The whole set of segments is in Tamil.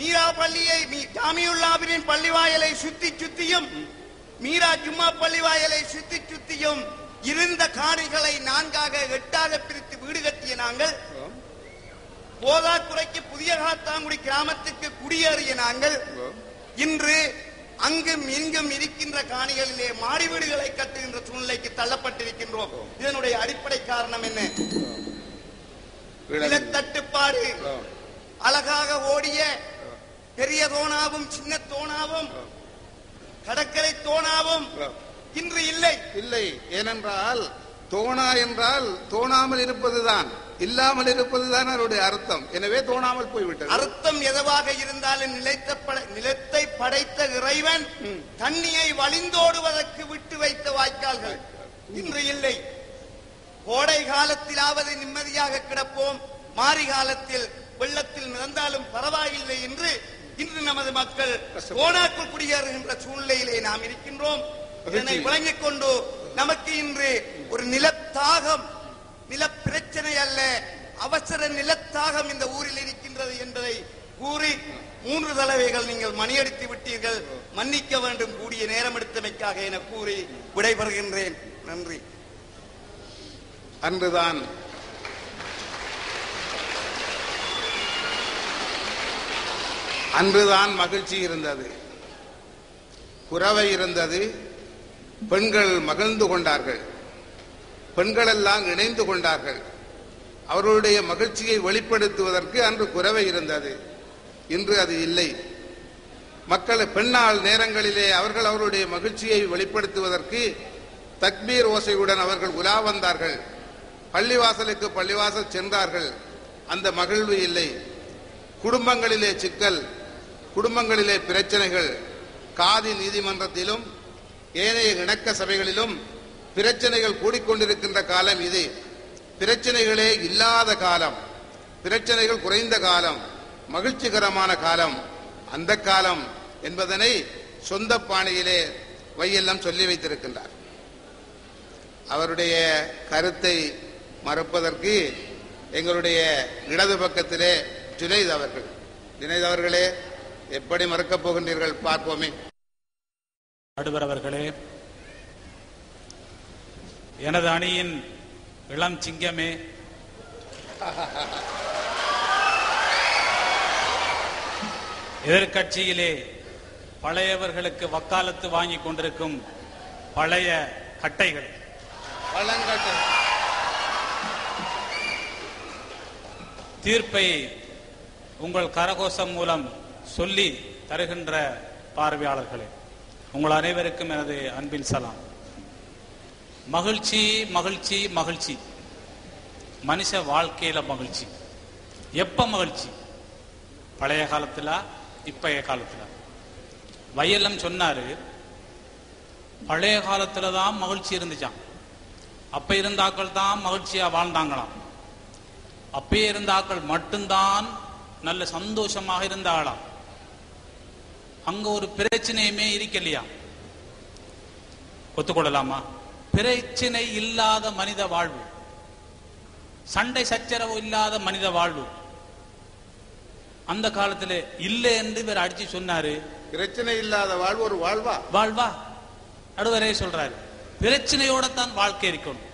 மீரா பள்ளியை ஜாமியுல்லாவின் பள்ளிவாயலை சுத்தி சுத்தியும் மீரா ஜும்மா பள்ளிவாயலை சுத்தி சுத்தியும் இருந்த காணிகளை நான்காக எட்டாக பிரித்து வீடு கட்டிய நாங்கள் போதாக்குறைக்கு புதிய காத்தாங்குடி கிராமத்துக்கு குடியேறிய நாங்கள் இன்று அங்கும் இங்கும் இருக்கின்ற காணிகளிலே மாடி வீடுகளை கட்டுகின்ற சூழ்நிலைக்கு தள்ளப்பட்டிருக்கின்றோம். இதனுடைய அடிப்படை காரணம் என்ன? நிலத்தட்டுப்பாடு. அழகாக ஓடிய பெரிய தோணாவும் சின்ன தோணாவும் கடற்கரை தோணாவும் இன்று இல்லை. இல்லை. ஏனென்றால் தோணா என்றால் தோணாமல் இருப்பதுதான். இல்லாமல் இருப்பதுதான் அவருடைய அர்த்தம். எனவே தோணாமல் போய்விட்டது. அர்த்தம் எதுவாக இருந்தாலும் நிலைத்த பட- நிலத்தை படைத்த இறைவன் தண்ணியை வழிந்தோடுவதற்கு விட்டு வைத்த வாய்க்கால்கள். இன்று இல்லை. கோடை காலத்திலாவது நிம்மதியாக கிடப்போம். மாரி காலத்தில் வெள்ளத்தில் மிதந்தாலும் பரவாயில்லை என்று இன்று நமது மக்கள் கோனாக்குள் குடியேறுகின்ற சூழ்நிலையிலே நாம் இருக்கின்றோம். இதனை விளங்கிக் கொண்டு நமக்கு இன்று ஒரு நிலத்தாகம் நில பிரச்சனை அல்ல அவசர நிலத்தாகம் இந்த ஊரில் இருக்கின்றது என்பதை கூறி மூன்று தடவைகள் நீங்கள் மணியடித்து விட்டீர்கள். மன்னிக்க வேண்டும். கூடிய நேரம் எடுத்தமைக்காக என கூறி விடைபெறுகின்றேன். நன்றி. அன்றுதான் அன்றுதான் மகிழ்ச்சி இருந்தது. குறவை இருந்தது. பெண்கள் மகிழ்ந்து கொண்டார்கள். பெண்களெல்லாம் இணைந்து கொண்டார்கள். அவர்களுடைய மகிழ்ச்சியை வெளிப்படுத்துவதற்கு அன்று குறவை இருந்தது. இன்று அது இல்லை. மக்கள் பெண்ணால் நேரங்களிலே அவர்கள் அவருடைய மகிழ்ச்சியை வெளிப்படுத்துவதற்கு தக்பீர் ஓசையுடன் அவர்கள் உலா வந்தார்கள். பள்ளிவாசலுக்கு பள்ளிவாசல் சென்றார்கள். அந்த மகிழ்வு இல்லை. குடும்பங்களிலே சிக்கல். குடும்பங்களிலே பிரச்சனைகள் காதி நீதிமன்றத்திலும் ஏனைய இணக்க சபைகளிலும் பிரச்சனைகள் கூடிக்கொண்டிருக்கின்ற காலம் இது. பிரச்சனைகளே இல்லாத காலம். பிரச்சனைகள் குறைந்த காலம். மகிழ்ச்சிகரமான காலம். அந்த காலம் என்பதனை சொந்த பாணியிலே வையெல்லாம் சொல்லி வைத்திருக்கின்றார். அவருடைய கருத்தை மறுப்பதற்கு எங்களுடைய இடது பக்கத்திலே ஜுனைத் அவர்கள். ஜுனைத் அவர்களே எப்படி மறுக்கப் போகின்றீர்கள்? பார்ப்போமே. நடுவர் அவர்களே எனது அணியின் இளம் சிங்கமே எதிர்க்கட்சியிலே பழையவர்களுக்கு வக்காலத்து வாங்கி கொண்டிருக்கும் பழைய கட்டைகள். தீர்ப்பை உங்கள் கரகோஷம் மூலம் சொல்லி தருகின்ற பார்வையாளர்களே உங்கள் அனைவருக்கும் எனது அன்பின் சலாம். மகிழ்ச்சி மகிழ்ச்சி மகிழ்ச்சி. மனுஷ வாழ்க்கையில மகிழ்ச்சி. எப்ப மகிழ்ச்சி? பழைய காலத்துல இப்பைய காலத்துல. வயலம் சொன்னாரு பழைய காலத்துல தான் மகிழ்ச்சி இருந்துச்சாம். அப்ப இருந்தாக்கள் தான் மகிழ்ச்சியா வாழ்ந்தாங்களாம். அப்பயே இருந்த ஆட்கள் மட்டும்தான் நல்ல சந்தோஷமாக இருந்த ஆளாம் அங்க ஒரு பிரச்சனையுமே இருக்கலையா? ஒத்துக்கொள்ளலாமா? பிரச்சனை இல்லாத மனித வாழ்வு. சண்டை சச்சரவு இல்லாத மனித வாழ்வு. அந்த காலத்துல இல்லை என்று இவர் அடிச்சு சொன்னாரு. பிரச்சனை இல்லாத வாழ்வு ஒரு வாழ்வா? வாழ்வா? நடுவரே சொல்றாரு. பிரச்சனையோட தான் வாழ்க்கை இருக்கணும்.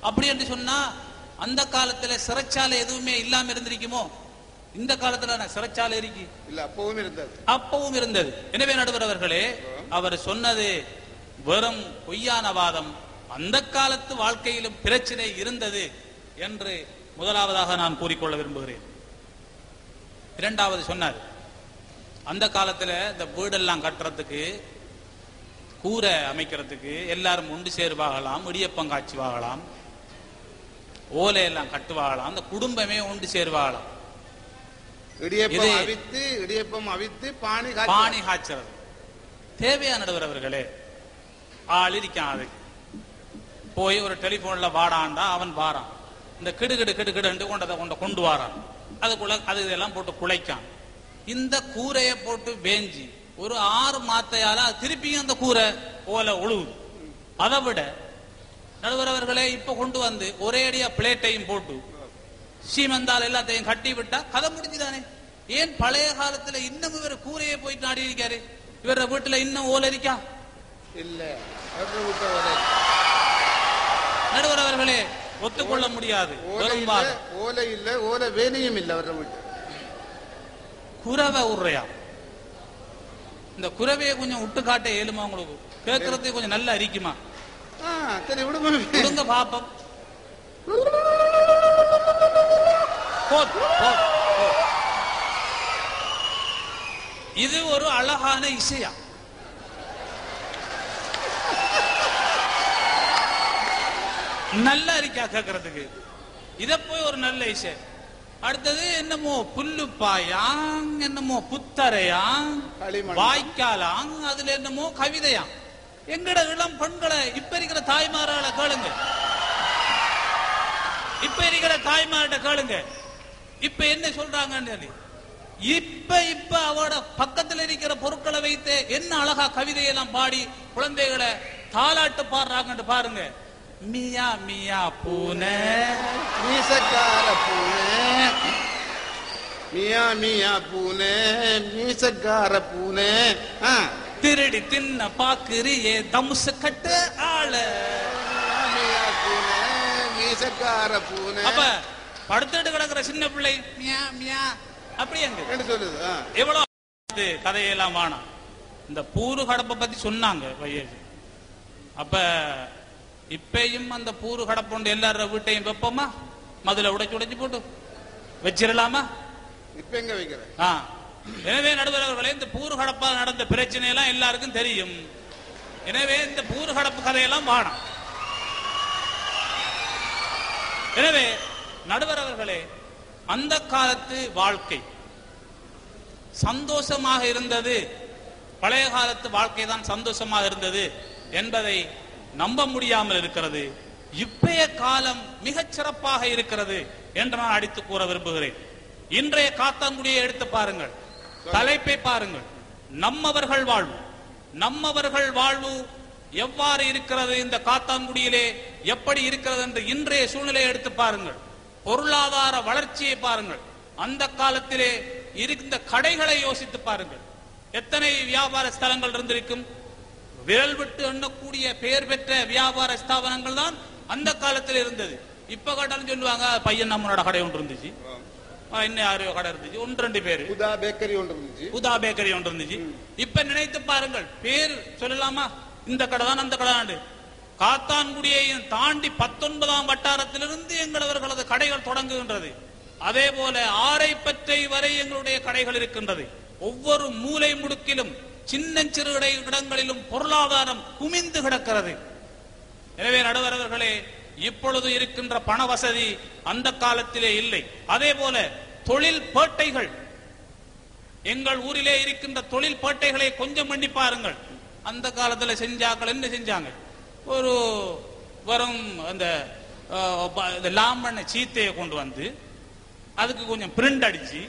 அப்படி என்று சொன்னா அந்த காலத்துல சிறைச்சாலை எதுவுமே இல்லாம இருந்திருக்குமோ? இந்த காலத்துல நான் சிறைச்சாலை இருக்கு இல்ல அப்பவும் இருந்தது. அப்பவும் இருந்தது. எனவே நடுவர் அவர்களே அவர் சொன்னது வெறும் பொய்யான வாதம். அந்த காலத்து வாழ்க்கையிலும் பிரச்சனை இருந்தது என்று முதலாவதாக நான் கூறிக்கொள்ள விரும்புகிறேன். இரண்டாவது சொன்னார் அந்த காலத்துல இந்த வீடெல்லாம் கட்டுறதுக்கு கூரை அமைக்கிறதுக்கு எல்லாரும் உண்டு சேருவாகலாம் இடியப்பம் காய்ச்சுவாகலாம் ஓலை எல்லாம் கட்டுவாகலாம் அந்த குடும்பமே உண்டு சேருவாகலாம். இடியப்பம் அவித்து இடியப்பம் அவித்து பானி பாணி காய்ச்சறது. தேவையான நடுவர் அவர்களே ஆள் இருக்கான் அதுக்கு போய் ஒரு டெலிபோன்ல வாடாண்டா அவன் வாரான். இந்த கிடு கிடு கிடு கிடு கொண்டதை கொண்ட கொண்டு வாரான். அதுக்குள்ள அது இதெல்லாம் போட்டு குலைக்கான். இந்த கூரையை போட்டு வேஞ்சி ஒரு ஆறு மாத்தையால திருப்பியும் அந்த கூரை ஓலை உழுவுது அதை விட நடுவர் அவர்களே இப்ப கொண்டு வந்து ஒரே அடியா பிளேட்டையும் போட்டு சீமந்தால் எல்லாத்தையும் கட்டி விட்டா கதை முடிஞ்சுதானே? ஏன் பழைய காலத்துல இன்னும் இவர் கூரையே போயிட்டு நாடி இருக்காரு இவர வீட்டுல இன்னும் ஓலை இருக்கா? இல்ல நடுவர் அவர்களே ஒத்துக்கொள்ள முடியாது. ஓலை இல்ல. ஓலை வேலையும் இல்ல அவர்கள் விட்டு குறவை உர்றையா? இந்த குறவையை கொஞ்சம் விட்டு காட்ட இயலுமா உங்களுக்கு? கேட்கறதுக்கு கொஞ்சம் நல்லா அரிக்குமா சரி விடுமா. கொடுங்க பாப்பம். இது ஒரு அழகான இசையா? நல்லா இருக்கா கேட்கறதுக்கு இத போய் ஒரு நல்ல இசை. அடுத்தது என்னமோ புல்லு பாயாங் என்னமோ புத்தரையாங். வாய்க்காலாங் அதுல என்னமோ கவிதையாம். எங்கட இளம் பெண்களை இப்ப இருக்கிற தாய்மாரால கேளுங்க. இப்ப இருக்கிற தாய்மார்கிட்ட கேளுங்க. இப்ப என்ன சொல்றாங்கன்னு சொல்லி. இப்ப இப்ப அவட பக்கத்துல இருக்கிற பொருட்களை வைத்து என்ன அழகா கவிதையெல்லாம் பாடி குழந்தைகளை தாலாட்டு பாடுறாங்கன்னு பாருங்க. மியா மியா பூனை மீசக்கார பூனை. மியா மியா பூனை மீசக்கார பூனை. ஆ, திருடி தின்ன பாக்குறியே தம்சு கட்ட ஆள. மீசக்கார பூனை. அப்ப படுத்துட்டு கிடக்குற சின்ன பிள்ளை மியா மியா. அப்படி அங்க என்ன சொல்லுது. எவ்வளவு கதையெல்லாம் வேணாம் இந்த பூரு கடப்பை பத்தி சொன்னாங்க வையேஜி அப்ப இப்பயும் அந்த பூரு கடப்புண்டு எல்லார வீட்டையும் வைப்போமா? மதுல உடைச்சு உடைச்சு போட்டு வச்சிடலாமா இப்ப எங்க வைக்கிற? ஆ. எனவே நடுவர்களே இந்த பூரு கடப்பால் நடந்த பிரச்சனை எல்லாம் எல்லாருக்கும் தெரியும். எனவே இந்த பூரு கடப்பு கதையெல்லாம் வாണം எனவே நடுவர் அவர்களே அந்த காலத்து வாழ்க்கை சந்தோஷமாக இருந்தது. பழைய காலத்து வாழ்க்கை தான் சந்தோஷமாக இருந்தது என்பதை நம்ப முடியாமல் இருக்கிறது. இப்பய காலம் மிகச் சிறப்பாக இருக்கிறது என்று நான் அடித்து கூற விரும்புகிறேன். இன்றைய காத்தாங்குடியை எடுத்து பாருங்கள். தலைப்பை பாருங்கள். நம்மவர்கள் வாழ்வு. நம்மவர்கள் வாழ்வு எவ்வாறு இருக்கிறது இந்த காத்தான்குடியிலே? எப்படி இருக்கிறது என்று இன்றைய சூழ்நிலையை எடுத்து பாருங்கள். பொருளாதார வளர்ச்சியை பாருங்கள். அந்த காலத்திலே இருந்த கடைகளை யோசித்து பாருங்கள். எத்தனை வியாபார ஸ்தலங்கள் இருந்திருக்கும்? விரல் விட்டு எண்ணக்கூடிய பெயர் பெற்ற வியாபார ஸ்தாபனங்கள் தான் அந்த காலத்தில் இருந்தது. இப்ப கேட்டாலும் சொல்லுவாங்க பையன் நம்மளோட கடை ஒன்று இருந்துச்சு. இன்னும் யாரோ கடை இருந்துச்சு. ஒன்று ரெண்டு பேரு. புதா பேக்கரி ஒன்று இருந்துச்சு. உதா பேக்கரி ஒன்று இருந்துச்சு. இப்ப நினைத்து பாருங்கள் பேர் சொல்லலாமா? இந்த கடை தான் அந்த கடை தான் காத்தான்குடியையும் தாண்டி பத்தொன்பதாம் வட்டாரத்திலிருந்து எங்களவர்களது கடைகள் தொடங்குகின்றது. அதே போல ஆரைப்பற்றை வரை எங்களுடைய கடைகள் இருக்கின்றது. ஒவ்வொரு மூலை முடுக்கிலும் சின்னஞ்சிறு இடை- இடங்களிலும் பொருளாதாரம் குமிந்து கிடக்கிறது. எனவே நடுவரவர்களே இப்பொழுது இருக்கின்ற பண வசதி அந்த காலத்திலே இல்லை. அதே போல தொழில் பேட்டைகள். எங்கள் ஊரிலே இருக்கின்ற தொழில் பேட்டைகளை கொஞ்சம் பண்ணி பாருங்கள். அந்த காலத்துல செஞ்சாக்கள் என்ன செஞ்சாங்க? ஒரு வரும் அந்த லாம்பண்ண சீத்தையை கொண்டு வந்து அதுக்கு கொஞ்சம் பிரிண்ட் அடிச்சு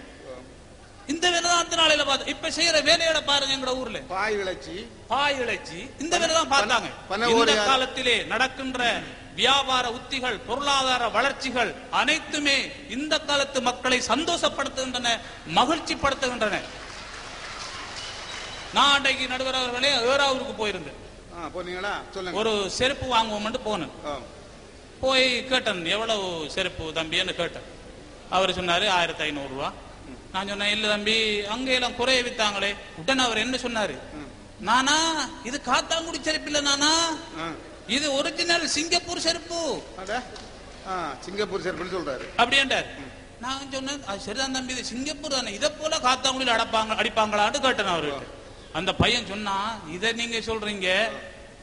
இந்த வேலை தான் அந்த நாளையில பார்த்து இப்ப செய்யற வேலையோட பாருங்க எங்க ஊர்ல. பாய் விளைச்சி பாய் இழைச்சி. இந்த வேலை தான் பார்த்தாங்க. இந்த. காலத்திலே நடக்கின்ற வியாபார உத்திகள் பொருளாதார வளர்ச்சிகள் அனைத்துமே இந்த காலத்து மக்களை சந்தோஷப்படுத்துகின்றன மகிழ்ச்சி படுத்துகின்றன நான் அன்றைக்கு நடுவர் அவர்களே ஏறாவூருக்கு போயிருந்தேன். போனீங்களா? சொல்லுங்க. ஒரு செருப்பு வாங்குவோம்னு போனேன். போய் கேட்டேன் எவ்வளவு செருப்பு தம்பின்னு கேட்டேன். அவர் சொன்னாரு ஆயிரத்தி ஐநூறு ரூபா நான் சொன்னேன் இல்ல தம்பி அங்க எல்லாம் குறைய வித்தாங்களே. உடனே அவர் என்ன சொன்னாரு நானா இது காத்தாங்குடி செருப்பு இல்ல நானா. இது ஒரிஜினல் சிங்கப்பூர் செருப்பு. சிங்கப்பூர் சேர்ப்புன்னு சொல்றாரு. அப்படின்ட்டார் நான் சொன்னேன் சரிதான் தம்பி இது சிங்கப்பூர் தானே இதை போல காத்தாங்குடியில் அடப்பாங்க அடிப்பாங்களான்னு கேட்டேன் அவர்கிட்ட. அந்த பையன் சொன்னா இதை நீங்க சொல்றீங்க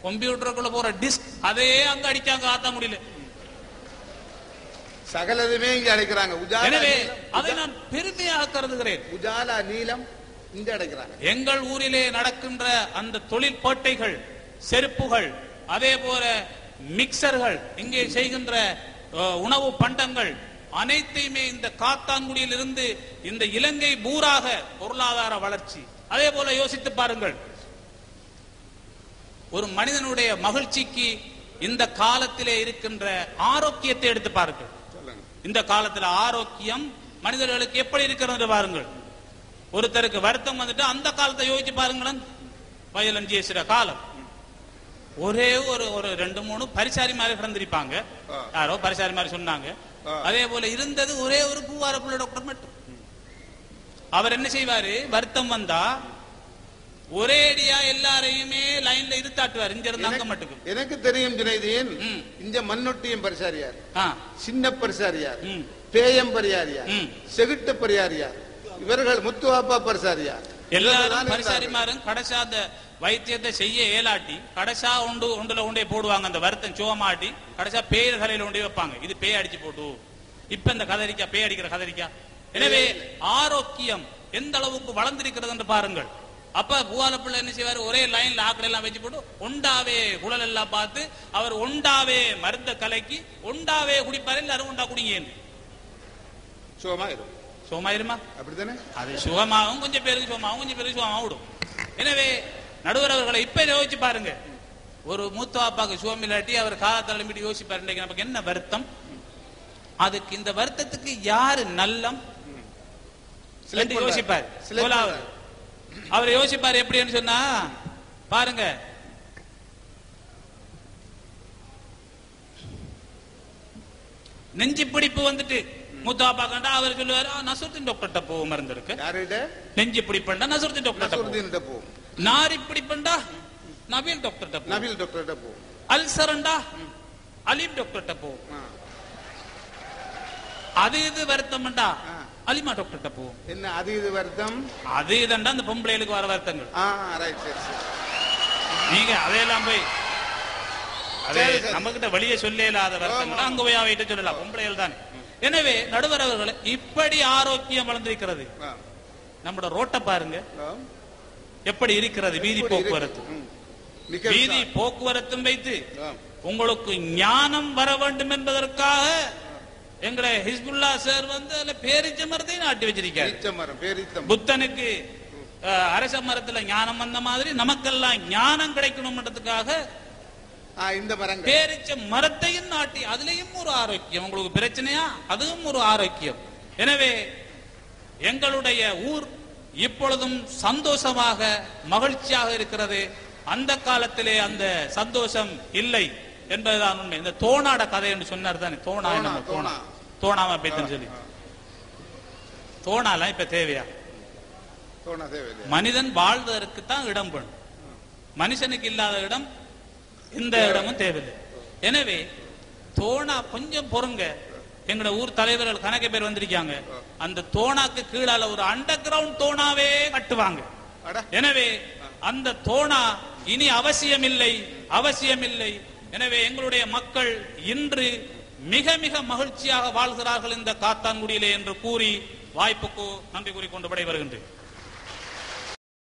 கம்ப்யூட்டருக்குள்ள போற டிஸ்க் அதையே அங்க அடிச்சாங்க காத்தாங்குடியில சகலதுமே இங்க அடைக்கிறாங்க. எனவே அதை நான் பெருமையாக கருதுகிறேன். உஜாலா நீலம் இங்க அடைக்கிறாங்க. எங்கள் ஊரிலே நடக்கின்ற அந்த தொழில் பேட்டைகள் செருப்புகள் அதே போல மிக்சர்கள் இங்கே செய்கின்ற உணவு பண்டங்கள் அனைத்தையுமே இந்த காத்தான்குடியில் இருந்து இந்த இலங்கை பூராக பொருளாதார வளர்ச்சி. அதே போல யோசித்து பாருங்கள். ஒரு மனிதனுடைய மகிழ்ச்சிக்கு இந்த காலத்திலே இருக்கின்ற ஆரோக்கியத்தை எடுத்து பாருங்கள். இந்த காலத்துல ஆரோக்கியம் மனிதர்களுக்கு எப்படி இருக்கிறது பாருங்கள். ஒருத்தருக்கு வருத்தம் வந்துட்டு அந்த காலத்தை யோசிச்சு பாருங்களேன். வயலன் ஜேசுற காலம். ஒரே ஒரு ஒரு ரெண்டு மூணு பரிசாரி மாதிரி கிடந்திருப்பாங்க. யாரோ பரிசாரி மாதிரி சொன்னாங்க. அதே போல இருந்தது ஒரே ஒரு பூவார புள்ள டாக்டர் மட்டும். அவர் என்ன செய்வாரு? வருத்தம் வந்தா ஒரேடியா எல்லாரையுமே லைன்ல இருத்தாட்டுவார். இங்க இருந்து அங்க மட்டும் எனக்கு- தெரியும் ஜுனைதீன். இந்த மண்ணொட்டியும் பரிசாரியார். சின்ன பரிசாரியார். பேயம் பரியாரியார். செகுட்டு பரியாரியார். இவர்கள் முத்துவாப்பா பரிசாரியார். எல்லாரும். பரிசாரிமாரும் கடைசா அந்த வைத்தியத்தை செய்ய இயலாட்டி கடைசா உண்டு உண்டுல உண்டே போடுவாங்க. அந்த வருத்தம் சோமாட்டி கடைசா பேர் தலையில உண்டே வைப்பாங்க. இது பேய் அடிச்சு போட்டு. இப்ப இந்த கதரிக்கா பேய் அடிக்கிற கதரிக்கா எனவே ஆரோக்கியம் எந்த அளவுக்கு வளர்ந்திருக்கிறது என்று பாருங்கள். அப்ப பூவால பிள்ளை என்ன செய்வாரு? ஒரே லைன்ல ஆக்கள் எல்லாம் வச்சு போட்டு ஒண்டாவே குழல் எல்லாம் பார்த்து அவர் ஒண்டாவே மருந்த கலக்கி ஒண்டாவே குடிப்பாரு எல்லாரும் ஒண்டா குடிங்க சுகமா இருக்கும் சோமாயிருமா அப்படித்தானே? அது சுகமாகவும் கொஞ்சம் பேருக்கு சுகமாகவும் கொஞ்சம் பேருக்கு சுகமாகவும் விடும். எனவே நடுவர் அவர்களை இப்ப யோசிச்சு பாருங்க. ஒரு மூத்த அப்பாக்கு சுகம் இல்லாட்டி அவர் காலத்தில் எழுப்பிட்டு யோசிப்பாரு. நமக்கு என்ன வருத்தம்? அதுக்கு இந்த வருத்தத்துக்கு யாரு நல்லம். யோசிப்பார். பண்றாரு. அவர் யோசிப்பார் எப்படின்னு சொன்னா பாருங்க. நெஞ்சு பிடிப்பு வந்துட்டு மூத்தாப்பா கண்டா அவர் சொல்லுவாரு "ஆ, நசுருத்தின் டாக்டர்கிட்ட போவோம் மருந்து இருக்கு. நெஞ்சு பிடிப்பண்டா நசுருத்தின் டாக்டர்கிட்ட போவோம். நாரி பிடிப்பண்டா நவீல் டாக்டர்கிட்ட போவோம். நபில் டாக்டர்கிட்ட போவோம். அல்சரண்டா அலீம் டாக்டர்கிட்ட ஆ. அது இது வருத்தம்டா. அலிமா டாக்டர்கிட்ட போவோம். என்ன அது இது வருத்தம்? அது இதண்டா அந்த பொம்பளைகளுக்கு வர வருத்தங்கள். நீங்க அதையெல்லாம் போய் அதே. நம்ம கிட்ட வெளியே சொல்ல இல்லாத வருத்தங்கள். அங்க போய் அவைகிட்ட சொல்லலாம் பொம்பளைகள் தானே. எனவே நடுவர் அவர்களே இப்படி ஆரோக்கியம் வளர்ந்திருக்கிறது. நம்மட ரோட்டை பாருங்க. எப்படி இருக்கிறது? வீதி போக்குவரத்து. வீதி போக்குவரத்தும் வைத்து. உங்களுக்கு ஞானம் வர வேண்டும் என்பதற்காக எங்களை ஹிஸ்புல்லா சார் வந்து அதுல பேரிச்ச மரத்தையும் நாட்டி வச்சிருக்காரு. மரம் புத்தனுக்கு அரச மரத்துல ஞானம் வந்த மாதிரி நமக்கெல்லாம் ஞானம் கிடைக்கணும்ன்றதுக்காக இந்த மரங்கள். பேரிச்ச மரத்தையும் நாட்டி அதுலயும் ஒரு ஆரோக்கியம். உங்களுக்கு பிரச்சனையா? அதுவும் ஒரு ஆரோக்கியம். எனவே எங்களுடைய ஊர் இப்பொழுதும் சந்தோஷமாக மகிழ்ச்சியாக இருக்கிறது. அந்த காலத்திலே அந்த சந்தோஷம் இல்லை என்பதுதான் உண்மை. இந்த தோணாட கதை என்று சொன்னார் தானே? தோணா தோணா. தோணா. தோணாம போயிட்டுன்னு சொல்லி. தோணாலாம் இப்ப தேவையா? மனிதன் வாழ்வதற்கு தான் இடம் வேணும் மனுஷனுக்கு இல்லாத இடம் இந்த இடமும் தேவையில்லை. எனவே தோணா கொஞ்சம் பொறுங்க. எங்களோட ஊர் தலைவர்கள் கணக்கு பேர் வந்திருக்காங்க. அந்த தோணாக்கு கீழால ஒரு அண்டர் கிரவுண்ட் தோணாவே கட்டுவாங்க. எனவே அந்த தோணா இனி அவசியமில்லை அவசியமில்லை. எனவே எங்களுடைய மக்கள் இன்று மிக மிக மகிழ்ச்சியாக வாழ்கிறார்கள் இந்த காத்தான்குடியிலே என்று கூறி வாய்ப்புக்கு நன்றி கூறிக்கொண்டு விடைபெறுகின்றேன்.